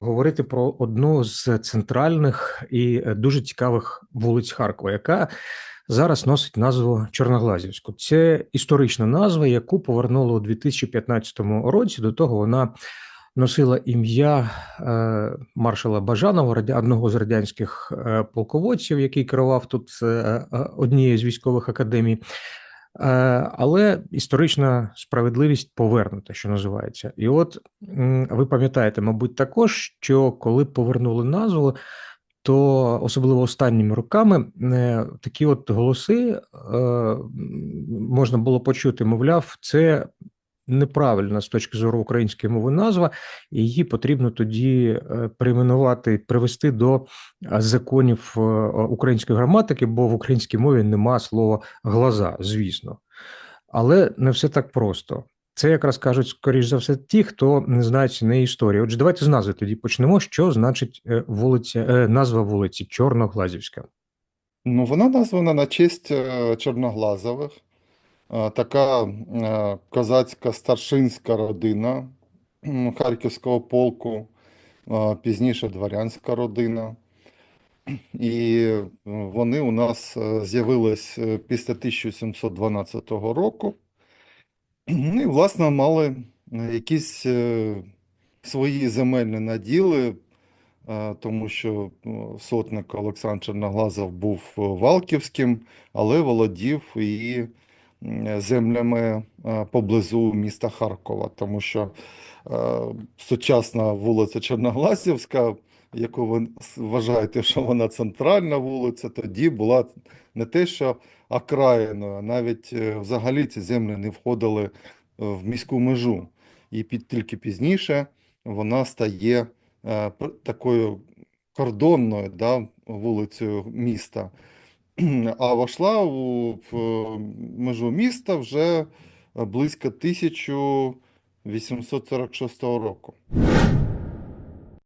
говорити про одну з центральних і е, дуже цікавих вулиць Харкова, яка зараз носить назву Чорноглазівську. Це історична назва, яку повернули у 2015 році. До того вона носила ім'я е, маршала Бажанова, одного з радянських е, полководців, який керував тут однією з військових академій. Е, Але історична справедливість повернута, що називається. І от ви пам'ятаєте, мабуть, також, що коли повернули назву, то особливо останніми роками е, такі от голоси е, можна було почути, мовляв, це неправильна з точки зору української мови назва, і її потрібно тоді е, перейменувати, привести до е, законів е, української граматики, бо в українській мові нема слова глаза, звісно. Але не все так просто. Це якраз кажуть, скоріш за все, ті, хто не знають не історії. Отже, давайте з назви тоді почнемо. Що значить вулиця, назва вулиці Чорноглазівська? Ну, вона названа на честь Чорноглазових. Така е, козацька старшинська родина Харківського полку, пізніше дворянська родина. І вони у нас е, з'явились е, після 1712 року. Ну, І, власне, мали якісь свої земельні наділи, тому що сотник Олександр Чорноглазов був Валківським, але володів і землями е, поблизу міста Харкова, тому що е, сучасна вулиця Чорноглазівська, яку ви вважаєте, що вона центральна вулиця, тоді була не те, що окраїною, а навіть е, взагалі ці землі не входили в міську межу. І під, тільки пізніше вона стає е, такою кордонною да, вулицею міста, а вошла в, е, межу міста вже е, близько 1846 року.